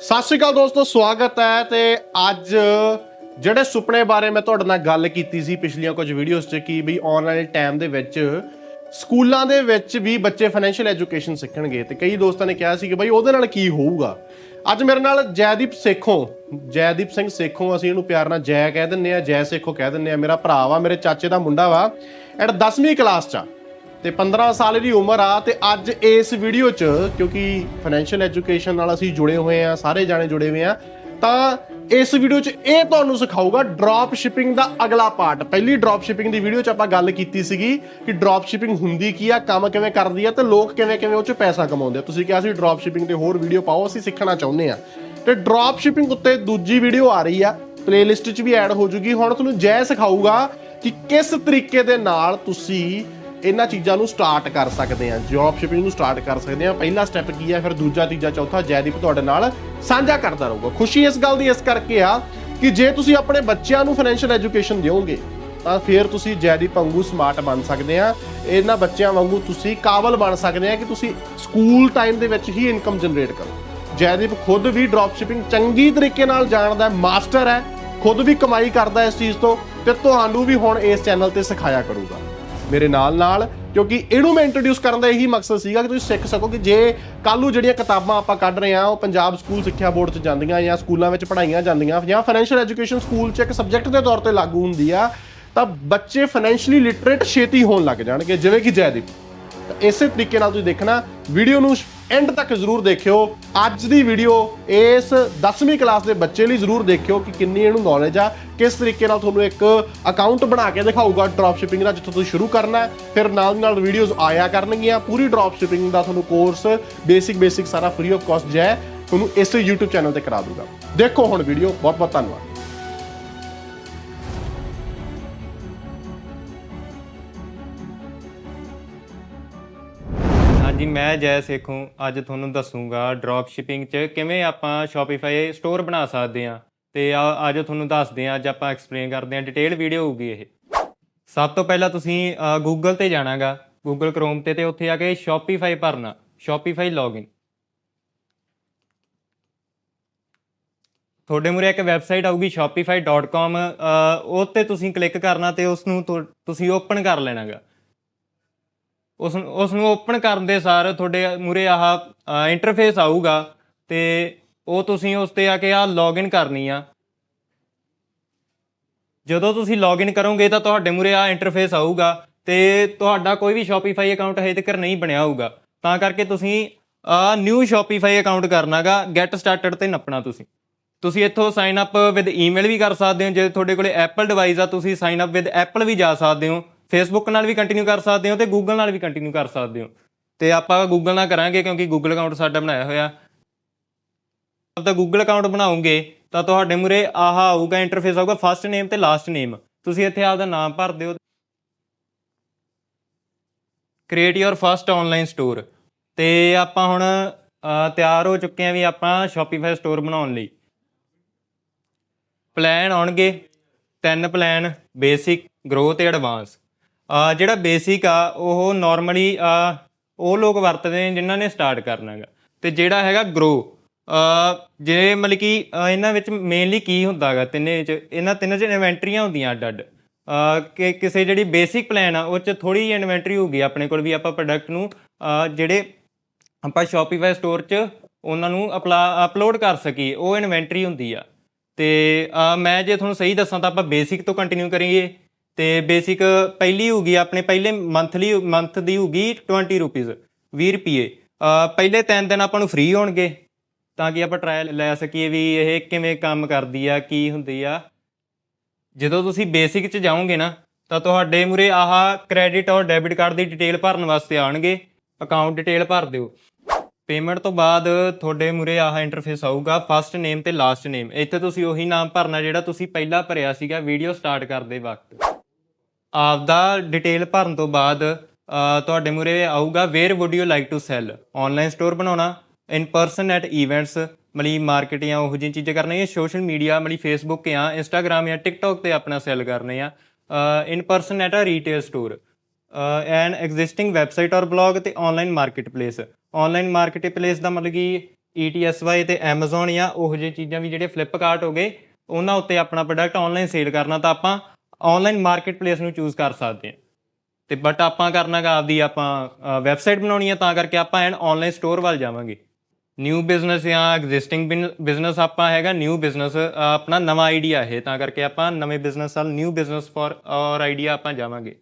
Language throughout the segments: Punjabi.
ਸਤਿ ਸ਼੍ਰੀ ਅਕਾਲ ਦੋਸਤੋ, ਸਵਾਗਤ ਹੈ ਤੇ ਅੱਜ ਜਿਹੜੇ ਸੁਪਨੇ ਬਾਰੇ ਮੈਂ ਤੁਹਾਡੇ ਨਾਲ ਗੱਲ ਕੀਤੀ ਸੀ ਪਿਛਲੀਆਂ ਕੁਝ ਵੀਡੀਓਜ਼ 'ਚ ਕਿ ਵੀ ਆਉਣ ਵਾਲੇ ਟਾਈਮ ਦੇ ਵਿੱਚ ਸਕੂਲਾਂ ਦੇ ਵਿੱਚ ਵੀ ਬੱਚੇ ਫਾਈਨੈਂਸ਼ੀਅਲ ਐਜੂਕੇਸ਼ਨ ਸਿੱਖਣਗੇ ਤੇ ਕਈ ਦੋਸਤਾਂ ਨੇ ਕਿਹਾ ਸੀ ਕਿ ਬਈ ਉਹਦੇ ਨਾਲ ਕੀ ਹੋਊਗਾ। ਅੱਜ ਮੇਰੇ ਨਾਲ ਜੈਦੀਪ ਸੇਖੋਂ, ਜੈਦੀਪ ਸਿੰਘ ਸੇਖੋਂ ਅਸੀਂ ਇਹਨੂੰ ਪਿਆਰ ਨਾਲ ਜੈ ਕਹਿ ਦਿੰਨੇ ਆ ਜੈ ਸੇਖੋਂ ਕਹਿ ਦਿੰਨੇ ਆ ਮੇਰਾ ਭਰਾ ਵਾ, ਮੇਰੇ ਚਾਚੇ ਦਾ ਮੁੰਡਾ ਵਾ, ਐਂਡ 10ਵੀਂ ਕਲਾਸ 'ਚ ਆ। ਤੇ 15 ਸਾਲ ਦੀ ਉਮਰ ਆ ਤੇ ਅੱਜ ਇਸ ਵੀਡੀਓ 'ਚ, ਕਿਉਂਕਿ ਫਾਈਨੈਂਸ਼ੀਅਲ ਐਜੂਕੇਸ਼ਨ ਨਾਲ ਅਸੀਂ ਜੁੜੇ ਹੋਏ ਆ, ਸਾਰੇ ਜਾਣੇ ਜੁੜੇ ਹੋਏ ਆ, ਤਾਂ ਇਸ ਵੀਡੀਓ 'ਚ ਇਹ ਤੁਹਾਨੂੰ ਸਿਖਾਊਗਾ ਡ੍ਰੌਪ ਸ਼ਿਪਿੰਗ ਦਾ ਅਗਲਾ ਪਾਰਟ ਪਹਿਲੀ ਡ੍ਰੌਪ ਸ਼ਿਪਿੰਗ ਦੀ ਵੀਡੀਓ 'ਚ ਆਪਾਂ ਗੱਲ ਕੀਤੀ ਸੀਗੀ ਕਿ ਡ੍ਰੌਪ ਸ਼ਿਪਿੰਗ ਹੁੰਦੀ ਕੀ ਆ, ਕੰਮ ਕਿਵੇਂ ਕਰਦੀ ਆ ਤੇ ਲੋਕ ਕਿਵੇਂ ਕਿਵੇਂ ਉਹ 'ਚ ਪੈਸਾ ਕਮਾਉਂਦੇ ਆ। ਤੁਸੀਂ ਕਿਹਾ ਸੀ ਡ੍ਰੌਪ ਸ਼ਿਪਿੰਗ ਤੇ ਹੋਰ ਵੀਡੀਓ ਪਾਓ, ਅਸੀਂ ਸਿੱਖਣਾ ਚਾਹੁੰਦੇ ਆ। ਤੇ ਡ੍ਰੌਪ ਸ਼ਿਪਿੰਗ ਉੱਤੇ ਦੂਜੀ ਵੀਡੀਓ ਆ ਰਹੀ ਆ ਪਲੇਲਿਸਟ 'ਚ ਵੀ ਐਡ ਹੋ ਜੂਗੀ। ਹੁਣ ਤੁਹਾਨੂੰ ਜੈ ਸਿਖਾਊਗਾ ਕਿ ਕਿਸ ਤਰੀਕੇ ਦੇ ਨਾਲ ਤੁਸੀਂ ਇਹਨਾਂ ਚੀਜ਼ਾਂ ਨੂੰ ਸਟਾਰਟ ਕਰ ਸਕਦੇ ਆ ਜੌਬ ਸ਼ਿਪਿੰਗ ਨੂੰ ਸਟਾਰਟ ਕਰ ਸਕਦੇ ਆ ਪਹਿਲਾ ਸਟੈਪ ਕੀ ਹੈ, ਫਿਰ ਦੂਜਾ, ਤੀਜਾ, ਚੌਥਾ, ਜੈਦੀਪ ਤੁਹਾਡੇ ਨਾਲ ਸਾਂਝਾ ਕਰਦਾ ਰਹੂਗਾ। ਖੁਸ਼ੀ ਇਸ ਗੱਲ ਦੀ ਇਸ ਕਰਕੇ ਆ ਕਿ ਜੇ ਤੁਸੀਂ ਆਪਣੇ ਬੱਚਿਆਂ ਨੂੰ ਫਾਈਨੈਂਸ਼ੀਅਲ ਐਜੂਕੇਸ਼ਨ ਦਿਓਗੇ, ਤਾਂ ਫਿਰ ਤੁਸੀਂ ਜੈਦੀਪ ਵਾਂਗੂ ਸਮਾਰਟ ਬਣ ਸਕਦੇ ਆ ਇਹਨਾਂ ਬੱਚਿਆਂ ਵਾਂਗੂ ਤੁਸੀਂ ਕਾਬਲ ਬਣ ਸਕਦੇ ਆ ਕਿ ਤੁਸੀਂ ਸਕੂਲ ਟਾਈਮ ਦੇ ਵਿੱਚ ਹੀ ਇਨਕਮ ਜਨਰੇਟ ਕਰੋ। ਜੈਦੀਪ ਖੁਦ ਵੀ ਡ੍ਰੌਪ ਸ਼ਿਪਿੰਗ ਚੰਗੀ ਤਰੀਕੇ ਨਾਲ ਜਾਣਦਾ ਹੈ ਮਾਸਟਰ ਹੈ, ਖੁਦ ਵੀ ਕਮਾਈ ਕਰਦਾ ਇਸ ਚੀਜ਼ ਤੋਂ ਤੇ ਤੁਹਾਨੂੰ ਵੀ ਹੁਣ ਇਸ ਚੈਨਲ ਤੇ ਸਿਖਾਇਆ ਕਰੂਗਾ। ਮੇਰੇ ਨਾਲ ਨਾਲ, ਕਿਉਂਕਿ ਇਹਨੂੰ ਮੈਂ ਇੰਟਰੋਡਿਊਸ ਕਰਨ ਦਾ ਇਹੀ ਮਕਸਦ ਸੀਗਾ ਕਿ ਤੁਸੀਂ ਸਿੱਖ ਸਕੋ ਕਿ ਜੇ ਕੱਲ੍ਹ ਨੂੰ ਜਿਹੜੀਆਂ ਕਿਤਾਬਾਂ ਆਪਾਂ ਕੱਢ ਰਹੇ ਆ ਉਹ ਪੰਜਾਬ ਸਕੂਲ ਸਿੱਖਿਆ ਬੋਰਡ 'ਚ ਜਾਂਦੀਆਂ ਜਾਂ ਸਕੂਲਾਂ ਵਿੱਚ ਪੜ੍ਹਾਈਆਂ ਜਾਂਦੀਆਂ ਜਾਂ ਫਾਈਨੈਂਸ਼ੀਅਲ ਐਜੂਕੇਸ਼ਨ ਸਕੂਲ 'ਚ ਇੱਕ ਸਬਜੈਕਟ ਦੇ ਤੌਰ ਤੇ ਲਾਗੂ ਹੁੰਦੀ ਆ, ਤਾਂ ਬੱਚੇ ਫਾਈਨੈਂਸ਼ੀਅਲੀ ਲਿਟਰੇਟ ਛੇਤੀ ਹੋਣ ਲੱਗ ਜਾਣਗੇ, ਜਿਵੇਂ ਕਿ ਜੈਦੀਪ। ਤਾਂ ਇਸੇ ਤਰੀਕੇ ਨਾਲ ਤੁਸੀਂ ਦੇਖਣਾ, ਵੀਡੀਓ ਨੂੰ ਐਂਡ ਤੱਕ ਜ਼ਰੂਰ ਦੇਖਿਓ। ਅੱਜ ਦੀ ਵੀਡੀਓ, ਇਸ 10ਵੀਂ ਕਲਾਸ ਦੇ ਬੱਚੇ ਲਈ ਜ਼ਰੂਰ ਦੇਖਿਓ ਕਿ ਕਿੰਨੀ ਇਹਨੂੰ ਨੌਲੇਜ ਆ, ਕਿਸ ਤਰੀਕੇ ਨਾਲ ਤੁਹਾਨੂੰ ਇੱਕ ਅਕਾਊਂਟ ਬਣਾ ਕੇ ਦਿਖਾਊਗਾ ਡ੍ਰੌਪ ਸ਼ਿਪਿੰਗ ਦਾ, ਜਿੱਥੋਂ ਤੁਸੀਂ ਸ਼ੁਰੂ ਕਰਨਾ ਹੈ। ਫਿਰ ਨਾਲ ਦੀ ਨਾਲ ਵੀਡੀਓਜ਼ ਆਇਆ ਕਰਨਗੀਆਂ, ਪੂਰੀ ਡ੍ਰੌਪ ਸ਼ਿਪਿੰਗ ਦਾ ਤੁਹਾਨੂੰ ਕੋਰਸ ਬੇਸਿਕ ਬੇਸਿਕ ਸਾਰਾ ਫ੍ਰੀ ਆਫ ਕਾਸਟ ਜੈ ਤੁਹਾਨੂੰ ਇਸ YouTube ਚੈਨਲ ਤੇ ਕਰਾ ਦੂੰਗਾ ਦੇਖੋ ਹੁਣ ਵੀਡੀਓ ਬਹੁਤ ਬਹੁਤ ਧੰਨਵਾਦ। ਮੈਂ ਜੈ ਸੇਖੋਂ ਅੱਜ ਤੁਹਾਨੂੰ ਦੱਸੂਗਾ ਡ੍ਰੌਪ ਸ਼ਿਪਿੰਗ 'ਚ ਕਿਵੇਂ ਆਪਾਂ Shopify ਸਟੋਰ ਬਣਾ ਸਕਦੇ ਹਾਂ। ਤੇ ਆ- ਅੱਜ ਤੁਹਾਨੂੰ ਦੱਸਦੇ ਹਾਂ ਅੱਜ ਆਪਾਂ ਐਕਸਪਲੇਨ ਕਰਦੇ ਹਾਂ ਡਿਟੇਲ ਵੀਡੀਓ ਹੋਊਗੀ ਇਹ। ਸਭ ਤੋਂ ਪਹਿਲਾਂ ਤੁਸੀਂ ਗੂਗਲ ਤੇ ਜਾਣਾਗਾ। ਗੂਗਲ ਕ੍ਰੋਮ ਤੇ ਤੇ ਉੱਥੇ ਆ ਕੇ Shopify ਭਰਨਾ। Shopify ਲੌਗਇਨ ਤੁਹਾਡੇ ਮੂਰੇ ਇੱਕ ਵੈਬਸਾਈਟ ਆਊਗੀ shopify.com ਅ, ਉਹ ਤੇ ਤੁਸੀਂ ਕਲਿੱਕ ਕਰਨਾ ਤੇ ਉਸ ਨੂੰ ਤੁਸੀਂ ਓਪਨ ਕਰ ਲੈਣਾਗਾ। ਉਸ ਨੂੰ ਉਸ ਨੂੰ ਓਪਨ ਕਰਨ ਦੇ ਸਾਰ ਤੁਹਾਡੇ ਮੂਰੇ ਆਹ ਇੰਟਰਫੇਸ ਆਊਗਾ ਤੇ ਉਹ ਤੁਸੀਂ ਉਸ ਤੇ ਆ ਕੇ ਆ ਲੌਗਇਨ ਕਰਨੀ ਆ। ਜਦੋਂ ਤੁਸੀਂ ਲੌਗਇਨ ਕਰੋਗੇ ਤਾਂ ਤੁਹਾਡੇ ਮੂਰੇ ਆ ਇੰਟਰਫੇਸ ਆਊਗਾ ਤੇ ਤੁਹਾਡਾ ਕੋਈ ਵੀ Shopify ਅਕਾਊਂਟ ਹਜੇ ਤੱਕ ਨਹੀਂ ਬਣਿਆ ਹੋਊਗਾ। ਤਾਂ ਕਰਕੇ ਤੁਸੀਂ ਆ ਨਿਊ Shopify ਅਕਾਊਂਟ ਕਰਨਾਗਾ ਗੈਟ ਸਟਾਰਟਡ ਤੇ ਨੱਪਣਾ ਤੁਸੀਂ। ਤੁਸੀਂ ਇੱਥੋਂ ਸਾਈਨ ਅਪ ਵਿਦ ਈਮੇਲ ਵੀ ਕਰ ਸਕਦੇ ਹੋ, ਜੇ ਤੁਹਾਡੇ ਕੋਲੇ ਐਪਲ ਡਿਵਾਈਸ ਆ, ਤੁਸੀਂ ਸਾਈਨ ਅਪ ਵਿਦ ਐਪਲ ਵੀ ਜਾ ਸਕਦੇ ਹੋ। ਫੇਸਬੁੱਕ ਨਾਲ ਵੀ ਕੰਟੀਨਿਊ ਕਰ ਸਕਦੇ ਹੋ ਤੇ ਗੂਗਲ ਨਾਲ ਵੀ ਕੰਟੀਨਿਊ ਕਰ ਸਕਦੇ ਹੋ। ਤੇ ਆਪਾਂ ਗੂਗਲ ਨਾਲ ਕਰਾਂਗੇ ਕਿਉਂਕਿ ਗੂਗਲ ਅਕਾਊਂਟ ਸਾਡਾ ਬਣਾਇਆ ਹੋਇਆ। ਆਪਦਾ ਗੂਗਲ ਅਕਾਊਂਟ ਬਣਾਉਂਗੇ ਤਾਂ ਤੁਹਾਡੇ ਮੂਰੇ ਆਹ ਆਊਗਾ ਇੰਟਰਫੇਸ ਆਊਗਾ ਫਸਟ ਨੇਮ ਤੇ ਲਾਸਟ ਨੇਮ ਤੁਸੀਂ ਇੱਥੇ ਆਪਦਾ ਨਾਮ ਭਰ ਦਿਓ। Create your first online store ਤੇ ਆਪਾਂ ਹੁਣ ਤਿਆਰ ਹੋ ਚੁੱਕੇ ਹਾਂ ਵੀ ਆਪਾਂ Shopify ਸਟੋਰ ਬਣਾਉਣ ਲਈ। ਪਲਾਨ ਆਉਣਗੇ। ਤਿੰਨ ਪਲਾਨ ਬੇਸਿਕ ਗਰੋ ਤੇ ਐਡਵਾਂਸ ਜਿਹੜਾ ਬੇਸਿਕ ਆ, ਉਹ ਨਾਰਮਲੀ ਉਹ ਲੋਕ ਵਰਤਦੇ ਨੇ ਜਿਨ੍ਹਾਂ ਨੇ ਸਟਾਰਟ ਕਰਨਾਗਾ ਤੇ ਜਿਹੜਾ ਹੈਗਾ ਗਰੋ ਜੇ ਮਤਲਬ ਕਿ ਇਹਨਾਂ ਵਿੱਚ ਮੇਨਲੀ ਕੀ ਹੁੰਦਾਗਾ ਤਿੰਨੇ ਚ ਇਹਨਾਂ ਤਿੰਨਾਂ ਚ ਇਨਵੈਂਟਰੀਆਂ ਹੁੰਦੀਆਂ ਅੱਡ ਅੱਡ। ਕਿ ਕਿਸੇ ਜਿਹੜੀ ਬੇਸਿਕ ਪਲਾਨ ਆ, ਉਹ ਚ ਥੋੜੀ ਜਿਹੀ ਇਨਵੈਂਟਰੀ ਹੋਊਗੀ ਆਪਣੇ ਕੋਲ ਵੀ ਆਪਾਂ ਪ੍ਰੋਡਕਟ ਨੂੰ ਜਿਹੜੇ ਆਪਾਂ Shopify ਸਟੋਰ 'ਚ ਉਹਨਾਂ ਨੂੰ ਅਪਲੋਡ ਕਰ ਸਕੀਏ, ਉਹ ਇਨਵੈਂਟਰੀ ਹੁੰਦੀ ਆ। ਤੇ ਮੈਂ ਜੇ ਤੁਹਾਨੂੰ ਸਹੀ ਦੱਸਾਂ ਤਾਂ ਆਪਾਂ ਬੇਸਿਕ ਤੋਂ ਕੰਟੀਨਿਊ ਕਰੀਏ। ਤੇ ਬੇਸਿਕ ਪਹਿਲੀ ਹੋਊਗੀ, ਆਪਣੇ ਪਹਿਲੇ ਮੰਥਲੀ ਮੰਥ ਦੀ ਹੋਊਗੀ 20 ਰੁਪੀਸ 20 ਰੁਪਏ ਪਹਿਲੇ 3 ਦਿਨ ਆਪਾਂ ਨੂੰ ਫ੍ਰੀ ਹੋਣਗੇ, ਤਾਂ ਕਿ ਆਪਾਂ ਟਰਾਇਲ ਲੈ ਸਕੀਏ ਵੀ ਇਹ ਕਿਵੇਂ ਕੰਮ ਕਰਦੀ ਆ, ਕੀ ਹੁੰਦੀ ਆ। ਜਦੋਂ ਤੁਸੀਂ ਬੇਸਿਕ 'ਚ ਜਾਓਗੇ ਨਾ, ਤਾਂ ਤੁਹਾਡੇ ਮੂਰੇ ਆਹ ਕ੍ਰੈਡਿਟ ਔਰ ਡੈਬਿਟ ਕਾਰਡ ਦੀ ਡਿਟੇਲ ਭਰਨ ਵਾਸਤੇ ਆਉਣਗੇ। ਅਕਾਊਂਟ ਡਿਟੇਲ ਭਰ ਦਿਓ। ਪੇਮੈਂਟ ਤੋਂ ਬਾਅਦ ਤੁਹਾਡੇ ਮੂਰੇ ਆਹ ਇੰਟਰਫੇਸ ਆਊਗਾ ਫਸਟ ਨੇਮ ਤੇ ਲਾਸਟ ਨੇਮ ਇੱਥੇ ਤੁਸੀਂ ਉਹੀ ਨਾਮ ਭਰਨਾ ਜਿਹੜਾ ਤੁਸੀਂ ਪਹਿਲਾਂ ਭਰਿਆ ਸੀਗਾ ਵੀਡੀਓ ਸਟਾਰਟ ਕਰਦੇ ਵਕਤ। ਆਪਦਾ ਡਿਟੇਲ ਭਰਨ ਤੋਂ ਬਾਅਦ ਤੁਹਾਡੇ ਮੂਰੇ ਆਊਗਾ where would you like to sell online store ਬਣਾਉਣਾ ਇਨ ਪਰਸਨ ਐਟ ਇਵੈਂਟਸ ਮਲੀ ਮਾਰਕੀਟ ਜਾਂ ਉਹ ਜਿਹੀਆਂ ਚੀਜ਼ਾਂ ਕਰਨੀਆਂ ਸੋਸ਼ਲ ਮੀਡੀਆ ਮਲੀ ਫੇਸਬੁੱਕ ਜਾਂ ਇੰਸਟਾਗ੍ਰam ਜਾਂ ਟਿਕਟੌਕ ਤੇ ਆਪਣਾ ਸੈਲ ਕਰਨੇ ਆ। In person at a retail store an existing website or blog ਤੇ online market place online market place ਦਾ ਮਤਲਬ ਕਿ ETSY ਤੇ Amazon ਜਾਂ ਉਹ ਜਿਹੇ ਚੀਜ਼ਾਂ ਵੀ ਜਿਹੜੇ ਫਲਿੱਪਕਾਰਟ ਹੋ ਗਏ, ਉਹਨਾਂ ਉੱਤੇ ਆਪਣਾ ਪ੍ਰੋਡਕਟ ਆਨਲਾਈਨ ਸੇਲ ਕਰਨਾ ਤਾਂ ਆਪਾਂ ਆਨਲਾਈਨ ਮਾਰਕੀਟਪਲੇਸ ਨੂੰ ਚੂਜ਼ ਕਰ ਸਕਦੇ ਹਾਂ। ਤੇ ਬਟ ਆਪਾਂ ਕਰਨਾਗਾ ਆਪਦੀ ਆਪਾਂ ਵੈਬਸਾਈਟ ਬਣਾਉਣੀ ਹੈ ਤਾਂ ਕਰਕੇ ਆਪਾਂ ਐਨ ਆਨਲਾਈਨ ਸਟੋਰ ਵੱਲ ਜਾਵਾਂਗੇ। ਨਿਊ ਬਿਜ਼ਨਸ ਜਾਂ ਐਗਜ਼ਿਸਟਿੰਗ ਬਿਜ਼ਨਸ ਆਪਾਂ ਹੈਗਾ ਨਿਊ ਬਿਜ਼ਨਸ ਆਪਣਾ ਨਵਾਂ ਆਈਡੀਆ ਹੈ ਤਾਂ ਕਰਕੇ ਆਪਾਂ ਨਵੇਂ ਬਿਜ਼ਨਸ ਵੱਲ new business for or idea ਆਪਾਂ ਜਾਵਾਂਗੇ।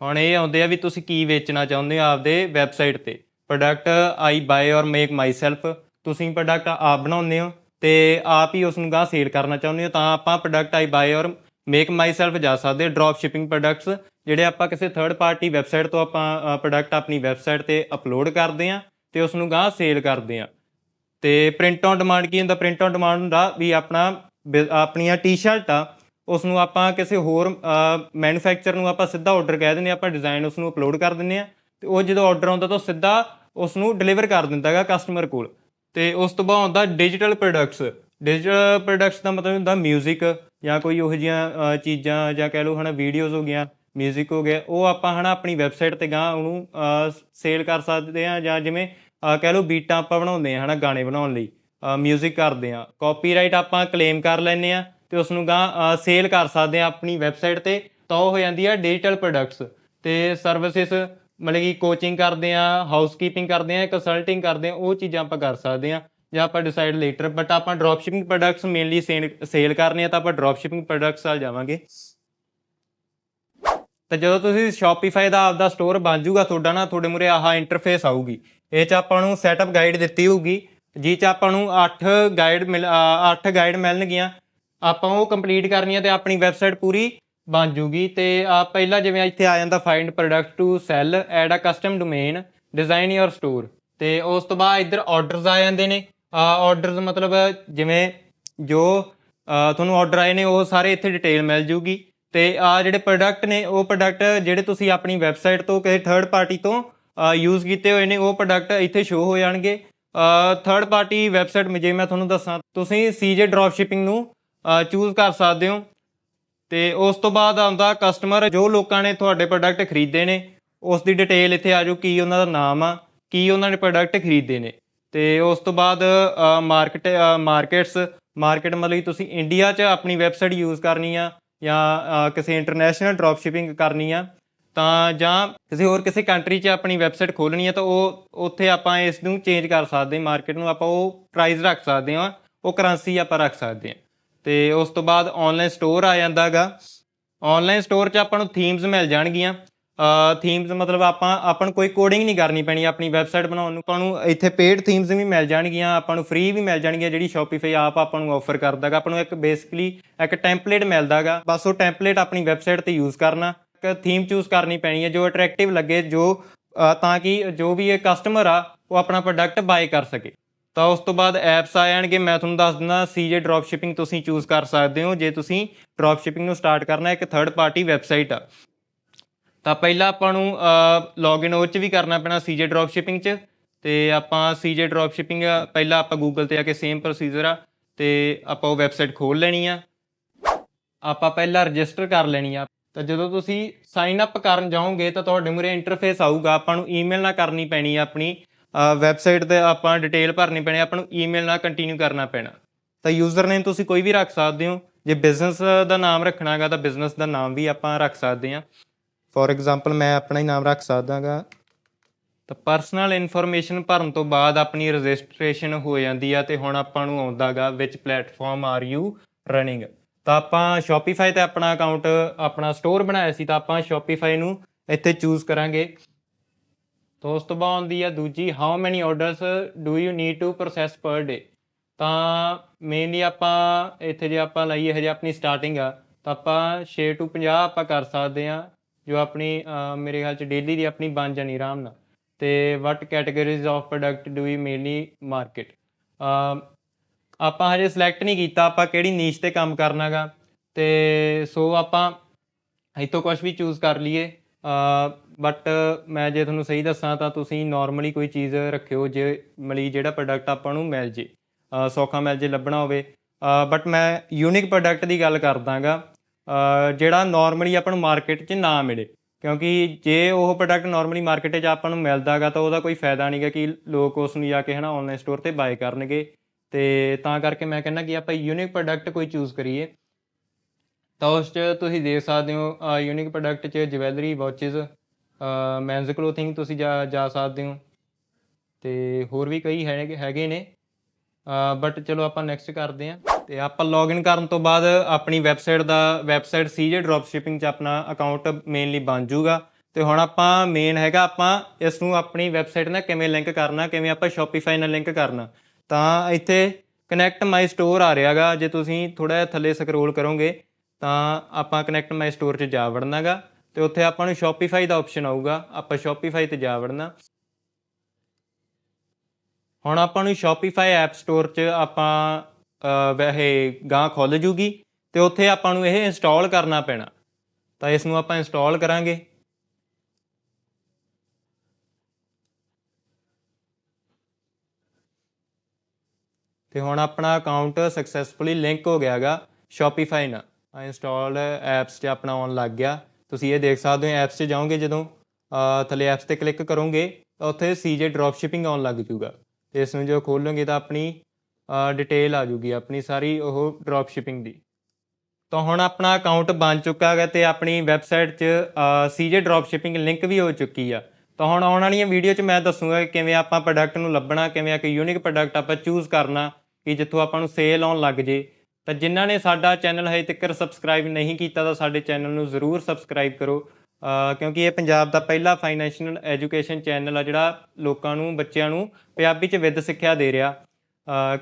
ਹੁਣ ਇਹ ਆਉਂਦੇ ਆ ਵੀ ਤੁਸੀਂ ਕੀ ਵੇਚਣਾ ਚਾਹੁੰਦੇ ਹੋ ਆਪਦੇ ਵੈਬਸਾਈਟ ਤੇ। Product I buy or make myself ਤੁਸੀਂ ਪ੍ਰੋਡਕਟ ਆਪ ਬਣਾਉਂਦੇ ਹੋ, ਤੇ ਆਪ ਹੀ ਉਸ ਨੂੰ ਗਾਂ ਸੇਲ ਕਰਨਾ ਚਾਹੁੰਦੇ ਹੋ, ਤਾਂ ਆਪਾਂ product I buy or make myself ਜਾ ਸਕਦੇ ਡ੍ਰੌਪ ਸ਼ਿਪਿੰਗ ਪ੍ਰੋਡਕਟਸ ਜਿਹੜੇ ਆਪਾਂ ਕਿਸੇ ਥਰਡ ਪਾਰਟੀ ਵੈਬਸਾਈਟ ਤੋਂ ਆਪਾਂ ਪ੍ਰੋਡਕਟ ਆਪਣੀ ਵੈਬਸਾਈਟ ਤੇ ਅਪਲੋਡ ਕਰਦੇ ਆ ਤੇ ਉਸ ਨੂੰ ਗਾਂ ਸੇਲ ਕਰਦੇ ਆ ਤੇ ਪ੍ਰਿੰਟ ਔਨ ਡਿਮਾਂਡ ਕੀ ਹੁੰਦਾ? ਪ੍ਰਿੰਟ ਔਨ ਡਿਮਾਂਡ ਹੁੰਦਾ ਵੀ ਆਪਣਾ ਬਿ- ਆਪਣੀਆਂ ਟੀ-ਸ਼ਰਟ ਆ ਉਸ ਨੂੰ ਆਪਾਂ ਕਿਸੇ ਹੋਰ ਮੈਨੂਫੈਕਚਰ ਨੂੰ ਆਪਾਂ ਸਿੱਧਾ ਆਰਡਰ ਕਹਿ ਦਿੰਦੇ ਹਾਂ, ਆਪਾਂ ਡਿਜ਼ਾਈਨ ਉਸ ਨੂੰ ਅਪਲੋਡ ਕਰ ਦਿੰਦੇ ਆ ਤੇ ਉਹ ਜਦੋਂ ਆਰਡਰ ਆਉਂਦਾ ਤਾਂ ਉਹ ਸਿੱਧਾ ਉਸ ਨੂੰ ਡਿਲੀਵਰ ਕਰ ਦਿੰਦਾ ਹੈਗਾ ਕਸਟਮਰ ਕੋਲ। ਤੇ ਉਸ ਤੋਂ ਬਾਅਦ ਆਉਂਦਾ ਡਿਜੀਟਲ ਪ੍ਰੋਡਕਟਸ ਡਿਜੀਟਲ ਪ੍ਰੋਡਕਟਸ ਦਾ ਮਤਲਬ ਹੁੰਦਾ 뮤직 ਜਾਂ ਕੋਈ ਉਹੋ ਜਿਹੀਆਂ ਅ, ਚੀਜ਼ਾਂ ਜਾਂ ਕਹਿ ਲਓ ਹਨਾ ਵੀਡੀਓਜ਼ ਹੋ ਗਈਆਂ 뮤직 ਹੋ ਗਿਆ ਉਹ ਆਪਾਂ ਹਨਾ ਆਪਣੀ ਵੈਬਸਾਈਟ ਤੇ ਗਾਂ ਉਹਨੂੰ ਸੇਲ ਕਰ ਸਕਦੇ ਆ ਜਾਂ ਜਿਵੇਂ ਅ, ਕਹਿ ਲਓ ਬੀਟਾਂ ਆਪਾਂ ਬਣਾਉਂਦੇ ਆ ਹਨਾ ਗਾਣੇ ਬਣਾਉਣ ਲਈ 뮤직 ਕਰਦੇ ਆ ਕਾਪੀਰਾਈਟ ਆਪਾਂ ਕਲੇਮ ਕਰ ਲੈਂਦੇ ਆ ਤੇ ਉਸ ਨੂੰ ਗਾਂ ਸੇਲ ਕਰ ਸਕਦੇ ਆ ਆਪਣੀ ਵੈਬਸਾਈਟ ਤੇ ਤਾਂ ਉਹ ਹੋ ਜਾਂਦੀ ਆ ਡਿਜੀਟਲ ਪ੍ਰੋਡਕਟਸ ਤੇ ਸਰਵਿਸਿਜ਼ ਮਤਲਬ ਕਿ ਕੋਚਿੰਗ ਕਰਦੇ ਆ ਹਾਊਸਕੀਪਿੰਗ ਕਰਦੇ ਆ ਕੰਸਲਟਿੰਗ ਕਰਦੇ ਆ ਉਹ ਚੀਜ਼ਾਂ ਆਪਾਂ ਕਰ ਸਕਦੇ ਆ ਜਾਂ ਆਪਾਂ ਡਿਸਾਈਡ ਲੇਟਰ ਬਟ ਆਪਾਂ drop shipping products mainly sell ਕਰਨੇ ਆ ਤਾਂ ਆਪਾਂ ਡ੍ਰੌਪ ਸ਼ਿਪਿੰਗ ਪ੍ਰੋਡਕਟਸ ਨਾਲ ਜਾਵਾਂਗੇ। ਤਾਂ ਜਦੋਂ ਤੁਸੀਂ Shopify ਦਾ ਆਪਦਾ ਸਟੋਰ ਬਣ ਜਾਊਗਾ ਤੁਹਾਡਾ ਨਾ, ਤੁਹਾਡੇ ਮੂਰੇ ਆਹ ਇੰਟਰਫੇਸ ਆਊਗੀ। ਇਹ ਚ ਆਪਾਂ ਨੂੰ ਸੈਟਅਪ ਗਾਈਡ ਦਿੱਤੀ ਹੋਊਗੀ ਜਿਹ ਚ ਆਪਾਂ ਨੂੰ 8 ਗਾਈਡ ਮਿਲ 8 ਗਾਈਡ ਮਿਲਣਗੀਆਂ। ਆਪਾਂ ਉਹ ਕੰਪਲੀਟ ਕਰਨੀ ਹੈ ਤੇ ਆਪਣੀ ਵੈਬਸਾਈਟ ਪੂਰੀ ਬਣ ਜੂਗੀ ਤੇ, ਆ, ਪਹਿਲਾ ਜਿਵੇਂ ਇੱਥੇ ਆ ਜਾਂਦਾ find product to sell add a custom domain design your store ਤੇ ਉਸ ਤੋਂ ਬਾਅਦ ਇੱਧਰ ਆਰਡਰਸ ਆ ਜਾਂਦੇ ਨੇ। ਆਰਡਰਸ ਮਤਲਬ ਜਿਵੇਂ ਜੋ ਤੁਹਾਨੂੰ ਆਰਡਰ ਆਏ ਨੇ, ਉਹ ਸਾਰੇ ਇੱਥੇ ਡਿਟੇਲ ਮਿਲ ਜੂਗੀ। ਤੇ ਆ ਜਿਹੜੇ ਪ੍ਰੋਡਕਟ ਨੇ, ਉਹ ਪ੍ਰੋਡਕਟ ਜਿਹੜੇ ਤੁਸੀਂ ਆਪਣੀ ਵੈਬਸਾਈਟ ਤੋਂ ਕਿਸੇ ਥਰਡ ਪਾਰਟੀ ਤੋਂ ਯੂਜ਼ ਕੀਤੇ ਹੋਏ ਨੇ, ਉਹ ਪ੍ਰੋਡਕਟ ਇੱਥੇ ਸ਼ੋ ਹੋ ਜਾਣਗੇ। ਥਰਡ ਪਾਰਟੀ ਵੈਬਸਾਈਟ ਜੇ ਮੈਂ ਤੁਹਾਨੂੰ ਦੱਸਾਂ, ਤੁਸੀਂ ਸੀਜੇ ਡ੍ਰੌਪ ਸ਼ਿਪਿੰਗ ਨੂੰ ਚੂਜ਼ ਕਰ ਸਕਦੇ ਹੋ। ਤੇ ਉਸ ਤੋਂ ਬਾਅਦ ਆਉਂਦਾ ਕਸਟਮਰ ਜੋ ਲੋਕਾਂ ਨੇ ਤੁਹਾਡੇ ਪ੍ਰੋਡਕਟ ਖਰੀਦੇ ਨੇ, ਉਸ ਦੀ ਡਿਟੇਲ ਇੱਥੇ ਆ ਜਾਊ ਕੀ ਉਹਨਾਂ ਦਾ ਨਾਮ ਆ, ਕੀ ਉਹਨਾਂ ਨੇ ਪ੍ਰੋਡਕਟ ਖਰੀਦੇ ਨੇ। ਤੇ ਉਸ ਤੋਂ ਬਾਅਦ ਮਾਰਕੀਟ ਮਾਰਕੀਟਸ ਮਾਰਕੀਟ ਮਤਲਬ ਕਿ ਤੁਸੀਂ ਇੰਡੀਆ 'ਚ ਆਪਣੀ ਵੈਬਸਾਈਟ ਯੂਜ਼ ਕਰਨੀ ਆ ਜਾਂ ਕਿਸੇ ਇੰਟਰਨੈਸ਼ਨਲ ਡ੍ਰੌਪ ਸ਼ਿਪਿੰਗ ਕਰਨੀ ਆ, ਤਾਂ ਜਾਂ ਕਿਸੇ ਹੋਰ ਕਿਸੇ ਕੰਟਰੀ 'ਚ ਆਪਣੀ ਵੈਬਸਾਈਟ ਖੋਲਣੀ ਆ, ਤਾਂ ਉਹ, ਉੱਥੇ ਆਪਾਂ ਇਸ ਨੂੰ ਚੇਂਜ ਕਰ ਸਕਦੇ ਮਾਰਕੀਟ ਨੂੰ ਆਪਾਂ ਉਹ ਪ੍ਰਾਈਸ ਰੱਖ ਸਕਦੇ ਹਾਂ, ਉਹ ਕਰੰਸੀ ਆਪਾਂ ਰੱਖ ਸਕਦੇ ਹਾਂ। ਤੇ ਉਸ ਤੋਂ ਬਾਅਦ ਆਨਲਾਈਨ ਸਟੋਰ ਆ ਜਾਂਦਾਗਾ। ਆਨਲਾਈਨ ਸਟੋਰ 'ਚ ਆਪਾਂ ਨੂੰ ਥੀਮਸ ਮਿਲ ਜਾਣਗੀਆਂ। ਥੀਮਸ ਮਤਲਬ ਆਪਾਂ ਆਪਾਂ ਨੂੰ ਕੋਈ ਕੋਡਿੰਗ ਨਹੀਂ ਕਰਨੀ ਪੈਣੀ ਆਪਣੀ ਵੈਬਸਾਈਟ ਬਣਾਉਣ ਨੂੰ। ਆਪਾਂ ਨੂੰ ਇੱਥੇ ਪੇਡ ਥੀਮਸ ਵੀ ਮਿਲ ਜਾਣਗੀਆਂ, ਆਪਾਂ ਨੂੰ ਫ੍ਰੀ ਵੀ ਮਿਲ ਜਾਣਗੀਆਂ, ਜਿਹੜੀ Shopify ਆਪ ਆਪਾਂ ਨੂੰ ਆਫਰ ਕਰਦਾਗਾ। ਆਪਾਂ ਨੂੰ ਇੱਕ ਬੇਸਿਕਲੀ ਇੱਕ ਟੈਂਪਲੇਟ ਮਿਲਦਾਗਾ। ਬਸ ਉਹ ਟੈਂਪਲੇਟ ਆਪਣੀ ਵੈਬਸਾਈਟ ਤੇ ਯੂਜ਼ ਕਰਨਾ। ਇੱਕ ਥੀਮ ਚੂਜ਼ ਕਰਨੀ ਪੈਣੀ ਹੈ, ਜੋ ਅਟਰੈਕਟਿਵ ਲੱਗੇ, ਜੋ ਤਾਂ ਕਿ ਜੋ ਵੀ ਇਹ ਕਸਟਮਰ ਆ, ਉਹ ਆਪਣਾ ਪ੍ਰੋਡਕਟ ਬਾਏ ਕਰ ਸਕੇ। ਤਾਂ ਉਸ ਤੋਂ ਬਾਅਦ ਐਪਸ ਆ ਜਾਣਗੇ। ਮੈਂ ਤੁਹਾਨੂੰ ਦੱਸ ਦਿੰਦਾ ਸੀਜੇ ਡ੍ਰੌਪ ਸ਼ਿਪਿੰਗ ਤੁਸੀਂ ਚੂਜ਼ ਕਰ ਸਕਦੇ ਹੋ। ਜੇ ਤੁਸੀਂ ਡ੍ਰੌਪ ਸ਼ਿਪਿੰਗ ਨੂੰ ਸਟਾਰਟ ਕਰਨਾ, ਇੱਕ ਥਰਡ ਪਾਰਟੀ ਵੈਬਸਾਈਟ ਆ। ਤਾਂ ਪਹਿਲਾਂ ਆਪਾਂ ਨੂੰ ਲੌਗਇਨ ਉਹ 'ਚ ਵੀ ਕਰਨਾ ਪੈਣਾ ਸੀਜੇ ਡ੍ਰੌਪ ਸ਼ਿਪਿੰਗ 'ਚ। ਤੇ ਆਪਾਂ ਸੀਜੇ ਡ੍ਰੌਪ ਸ਼ਿਪਿੰਗ ਪਹਿਲਾਂ ਆਪਾਂ ਗੂਗਲ ਤੇ ਆ ਕੇ ਸੇਮ ਪ੍ਰੋਸੀਜਰ ਆ, ਤੇ ਆਪਾਂ ਉਹ ਵੈਬਸਾਈਟ ਖੋਲ ਲੈਣੀ ਆ। ਆਪਾਂ ਪਹਿਲਾਂ ਰਜਿਸਟਰ ਕਰ ਲੈਣੀ ਆ। ਤਾਂ ਜਦੋਂ ਤੁਸੀਂ ਸਾਈਨ ਅਪ ਕਰਨ ਜਾਓਗੇ, ਤਾਂ ਤੁਹਾਡੇ ਮੂਰੇ ਇੰਟਰਫੇਸ ਆਊਗਾ। ਆਪਾਂ ਨੂੰ ਈਮੇਲ ਨਾਲ ਕਰਨੀ ਪੈਣੀ ਆ ਆਪਣੀ ਵੈਬਸਾਈਟ ਤੇ ਆਪਾਂ ਡਿਟੇਲ ਭਰਨੀ ਪੈਣੀ ਆਪਾਂ ਨੂੰ ਈਮੇਲ ਨਾਲ ਕੰਟੀਨਿਊ ਕਰਨਾ ਪੈਣਾ। ਤਾਂ ਯੂਜ਼ਰ ਨੇਮ ਤੁਸੀਂ ਕੋਈ ਵੀ ਰੱਖ ਸਕਦੇ ਹੋ। ਜੇ ਬਿਜ਼ਨਸ ਦਾ ਨਾਮ ਰੱਖਣਾਗਾ ਤਾਂ ਬਿਜ਼ਨਸ ਦਾ ਨਾਮ ਵੀ ਆਪਾਂ ਰੱਖ ਸਕਦੇ ਹਾਂ ਫੋਰ ਐਗਜ਼ਾਮਪਲ ਮੈਂ ਆਪਣਾ ਹੀ ਨਾਮ ਰੱਖ ਸਕਦਾਗਾ। ਤਾਂ ਪਰਸਨਲ ਇਨਫੋਰਮੇਸ਼ਨ ਭਰਨ ਤੋਂ ਬਾਅਦ ਆਪਣੀ ਰਜਿਸਟ੍ਰੇਸ਼ਨ ਹੋ ਜਾਂਦੀ ਆ ਤੇ ਹੁਣ ਆਪਾਂ ਨੂੰ ਆਉਂਦਾਗਾ ਵਿਚ ਪਲੇਟਫਾਰਮ ਆਰ ਯੂ ਰਨਿੰਗ ਤਾਂ ਆਪਾਂ Shopify ਤੇ ਆਪਣਾ ਅਕਾਊਂਟ ਆਪਣਾ ਸਟੋਰ ਬਣਾਇਆ ਸੀ, ਤਾਂ ਆਪਾਂ Shopify ਨੂੰ ਇੱਥੇ ਚੂਜ਼ ਕਰਾਂਗੇ। ਤਾਂ ਉਸ ਤੋਂ ਬਾਅਦ ਆਉਂਦੀ ਆ ਦੂਜੀ how many orders do you need to process per day ਤਾਂ ਮੇਨਲੀ ਆਪਾਂ ਇੱਥੇ ਜੇ ਆਪਾਂ ਲਈਏ ਹਜੇ ਆਪਣੀ ਸਟਾਰਟਿੰਗ ਆ, ਤਾਂ ਆਪਾਂ 6 ਤੋਂ 50 ਆਪਾਂ ਕਰ ਸਕਦੇ ਆ। ਜੋ ਆਪਣੀ ਮੇਰੇ ਖਿਆਲ ਚ ਡੇਲੀ ਦੀ ਆਪਣੀ ਬਣ ਜਾਣੀ ਆਰਾਮ ਨਾਲ। ਤੇ what categories of product do you mainly market ਆਪਾਂ ਹਜੇ ਸਿਲੈਕਟ ਨਹੀਂ ਕੀਤਾ, ਆਪਾਂ ਕਿਹੜੀ ਨੀਸ਼ ਤੇ ਕੰਮ ਕਰਨਾਗਾ ਤੇ ਸੋ ਆਪਾਂ ਇੱਥੋਂ ਕੁਝ ਵੀ ਚੂਜ਼ ਕਰ ਲਈਏ। ਬਟ ਮੈਂ ਜੇ ਤੁਹਾਨੂੰ ਸਹੀ ਦੱਸਾਂ ਤਾਂ ਤੁਸੀਂ ਨਾਰਮਲੀ ਕੋਈ ਚੀਜ਼ ਰੱਖਿਓ ਜੇ ਮਲੀ ਜਿਹੜਾ ਪ੍ਰੋਡਕਟ ਆਪਾਂ ਨੂੰ ਮਿਲ ਜੇ। ਸੌਖਾ ਮਿਲ ਜੇ, ਲੱਭਣਾ ਹੋਵੇ। ਬਟ ਮੈਂ ਯੂਨਿਕ ਪ੍ਰੋਡਕਟ ਦੀ ਗੱਲ ਕਰਦਾਗਾ ਜਿਹੜਾ ਨਾਰਮਲੀ ਆਪਾਂ ਨੂੰ ਮਾਰਕੀਟ 'ਚ ਨਾ ਮਿਲੇ। ਕਿਉਂਕਿ ਜੇ ਉਹ ਪ੍ਰੋਡਕਟ ਨਾਰਮਲੀ ਮਾਰਕੀਟ 'ਚ ਆਪਾਂ ਨੂੰ ਮਿਲਦਾਗਾ ਤਾਂ ਉਹਦਾ ਕੋਈ ਫਾਇਦਾ ਨਹੀਂਗਾ ਕਿ ਲੋਕ ਉਸ ਨੂੰ ਜਾ ਕੇ ਹਨਾ ਆਨਲਾਈਨ ਸਟੋਰ ਤੇ ਬਾਏ ਕਰਨਗੇ। ਤੇ ਤਾਂ ਕਰਕੇ ਮੈਂ ਕਹਿੰਦਾ ਕਿ ਆਪਾਂ ਯੂਨਿਕ ਪ੍ਰੋਡਕਟ ਕੋਈ ਚੂਜ਼ ਕਰੀਏ। ਤਾਂ ਉਸ 'ਚ ਤੁਸੀਂ ਦੇਖ ਸਕਦੇ ਹੋ ਯੂਨਿਕ ਪ੍ਰੋਡਕਟ 'ਚ ਜਵੈਲਰੀ ਵਾਚਸ ਮੈਨਸ ਕਲੋਥਿੰਗ ਤੁਸੀਂ ਜਾ ਜਾ ਸਕਦੇ ਹੋ। ਤੇ ਹੋਰ ਵੀ ਕਈ ਹੈਗੇ ਹੈਗੇ ਨੇ। ਬਟ ਚਲੋ ਆਪਾਂ ਨੈਕਸਟ ਕਰਦੇ ਹਾਂ। ਤੇ ਆਪਾਂ ਲੌਗਇਨ ਕਰਨ ਤੋਂ ਬਾਅਦ ਆਪਣੀ ਵੈਬਸਾਈਟ ਦਾ ਵੈਬਸਾਈਟ ਸੀਜੇ ਡ੍ਰੌਪ ਸ਼ਿਪਿੰਗ 'ਚ ਆਪਣਾ ਅਕਾਊਂਟ ਮੇਨਲੀ ਬਣ ਜਾਊਗਾ। ਤੇ ਹੁਣ ਆਪਾਂ ਮੇਨ ਹੈਗਾ, ਆਪਾਂ ਇਸ ਨੂੰ ਆਪਣੀ ਵੈਬਸਾਈਟ ਨਾਲ ਕਿਵੇਂ ਲਿੰਕ ਕਰਨਾ, ਕਿਵੇਂ ਆਪਾਂ ਸ਼ੋਪੀਫਾਈ ਨਾਲ ਲਿੰਕ ਕਰਨਾ। ਤਾਂ ਇੱਥੇ ਕਨੈਕਟ ਮਾਈ ਸਟੋਰ ਆ ਰਿਹਾਗਾ ਜੇ ਤੁਸੀਂ ਥੋੜਾ ਜਿਹਾ ਥੱਲੇ ਸਕਰੋਲ ਕਰੋਗੇ, ਤਾਂ ਆਪਾਂ ਕਨੈਕਟ ਮਾਈ ਸਟੋਰ 'ਚ ਜਾ ਵੜਨਾਗਾ ਤੇ ਉੱਥੇ ਆਪਾਂ ਨੂੰ ਸ਼ੋਪੀਫਾਈ ਦਾ ਆਪਸ਼ਨ ਆਊਗਾ। ਆਪਾਂ ਸ਼ੋਪੀਫਾਈ ਤੇ ਜਾ ਵੜਨਾ। ਹੁਣ ਆਪਾਂ ਨੂੰ ਸ਼ੋਪੀਫਾਈ ਐਪ ਸਟੋਰ 'ਚ ਆਪਾਂ ਵੈਸੇ ਗਾਂ ਖੁੱਲ ਜੂਗੀ ਤੇ ਉੱਥੇ ਆਪਾਂ ਨੂੰ ਇਹ ਇੰਸਟਾਲ ਕਰਨਾ ਪੈਣਾ। ਤਾਂ ਇਸ ਨੂੰ ਆਪਾਂ ਇੰਸਟਾਲ ਕਰਾਂਗੇ। ਤੇ ਹੁਣ ਆਪਣਾ ਅਕਾਊਂਟ ਸਕਸੈਸਫੁਲੀ ਲਿੰਕ ਹੋ ਗਿਆਗਾ ਸ਼ੋਪੀਫਾਈ ਨਾਲ। ਆ ਇੰਸਟਾਲ ਐਪਸ 'ਚ ਆਪਣਾ ਆਉਣ ਲੱਗ ਗਿਆ। ਤੁਸੀਂ ਇਹ ਦੇਖ ਸਕਦੇ ਹੋ ਐਪਸ 'ਚ ਜਾਓਗੇ ਜਦੋਂ ਥੱਲੇ ਐਪਸ ਤੇ ਕਲਿੱਕ ਕਰੋਗੇ ਤਾਂ ਉੱਥੇ ਸੀਜੇ ਡ੍ਰੌਪ ਸ਼ਿਪਿੰਗ ਆਉਣ ਲੱਗ ਜੂਗਾ। ਤੇ ਇਸ ਨੂੰ ਜੋ ਖੋਲੋਗੇ ਤਾਂ ਆਪਣੀ ਡਿਟੇਲ ਆ ਜੂਗੀ ਆਪਣੀ ਸਾਰੀ ਉਹ ਡ੍ਰੌਪ ਸ਼ਿਪਿੰਗ ਦੀ। ਤਾਂ ਹੁਣ ਆਪਣਾ ਅਕਾਊਂਟ ਬਣ ਚੁੱਕਾ ਹੈ ਤੇ ਆਪਣੀ ਵੈਬਸਾਈਟ 'ਚ ਸੀਜੇ ਡ੍ਰੌਪ ਸ਼ਿਪਿੰਗ ਲਿੰਕ ਵੀ ਹੋ ਚੁੱਕੀ ਆ। ਤਾਂ ਹੁਣ ਆਉਣ ਵਾਲੀਆਂ ਵੀਡੀਓ 'ਚ ਮੈਂ ਦੱਸੂਗਾ ਕਿ ਕਿਵੇਂ ਆਪਾਂ ਪ੍ਰੋਡਕਟ ਨੂੰ ਲੱਭਣਾ, ਕਿਵੇਂ ਇੱਕ ਯੂਨੀਕ ਪ੍ਰੋਡਕਟ ਆਪਾਂ ਚੂਜ਼ ਕਰਨਾ, ਕਿ ਜਿੱਥੋਂ ਆਪਾਂ ਨੂੰ ਸੇਲ ਆਉਣ ਲੱਗ ਜੇ। ਤਾਂ ਜਿਨ੍ਹਾਂ ਨੇ ਸਾਡਾ ਚੈਨਲ ਹਜੇ ਤੱਕ ਸਬਸਕ੍ਰਾਈਬ ਨਹੀਂ ਕੀਤਾ ਤਾਂ ਸਾਡੇ ਚੈਨਲ ਨੂੰ ਜ਼ਰੂਰ ਸਬਸਕ੍ਰਾਈਬ ਕਰੋ। ਕਿਉਂਕਿ ਇਹ ਪੰਜਾਬ ਦਾ ਪਹਿਲਾ ਫਾਈਨੈਂਸ਼ੀਅਲ ਐਜੂਕੇਸ਼ਨ ਚੈਨਲ ਆ ਜਿਹੜਾ ਲੋਕਾਂ ਨੂੰ, ਬੱਚਿਆਂ ਨੂੰ ਪੰਜਾਬੀ 'ਚ ਵਿੱਦ ਸਿੱਖਿਆ ਦੇ ਰਿਹਾ।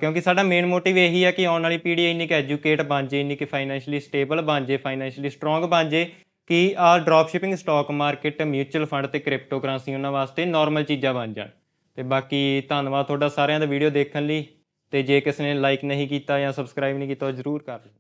ਕਿਉਂਕਿ ਸਾਡਾ ਮੇਨ ਮੋਟਿਵ ਇਹੀ ਹੈ ਕਿ ਆਉਣ ਵਾਲੀ ਪੀੜ੍ਹੀ ਇੰਨੀ ਕਿ ਐਜੂਕੇਟ ਬਣ ਜੇ, ਇੰਨੀ ਕਿ ਫਾਈਨੈਂਸ਼ੀਅਲੀ ਸਟੇਬਲ ਬਣ ਜੇ ਫਾਈਨੈਂਸ਼ੀਅਲੀ ਸਟਰੋਂਗ ਬਣ ਜੇ ਕਿ ਆ drop shipping stock market mutual fund ਤੇ ਕ੍ਰਿਪਟੋ ਕਰੰਸੀ ਉਹਨਾਂ ਵਾਸਤੇ ਨਾਰਮਲ ਚੀਜ਼ਾਂ ਬਣ ਜਾਣ। ਤੇ ਬਾਕੀ ਧੰਨਵਾਦ ਤੁਹਾਡਾ ਸਾਰਿਆਂ ਦਾ ਵੀਡੀਓ ਦੇਖਣ ਲਈ ਤੇ ਜੇ ਕਿਸੇ ਨੇ ਲਾਈਕ ਨਹੀਂ ਕੀਤਾ ਜਾਂ ਸਬਸਕ੍ਰਾਈਬ ਨਹੀਂ ਕੀਤਾ ਉਹ ਜ਼ਰੂਰ ਕਰ ਲਓ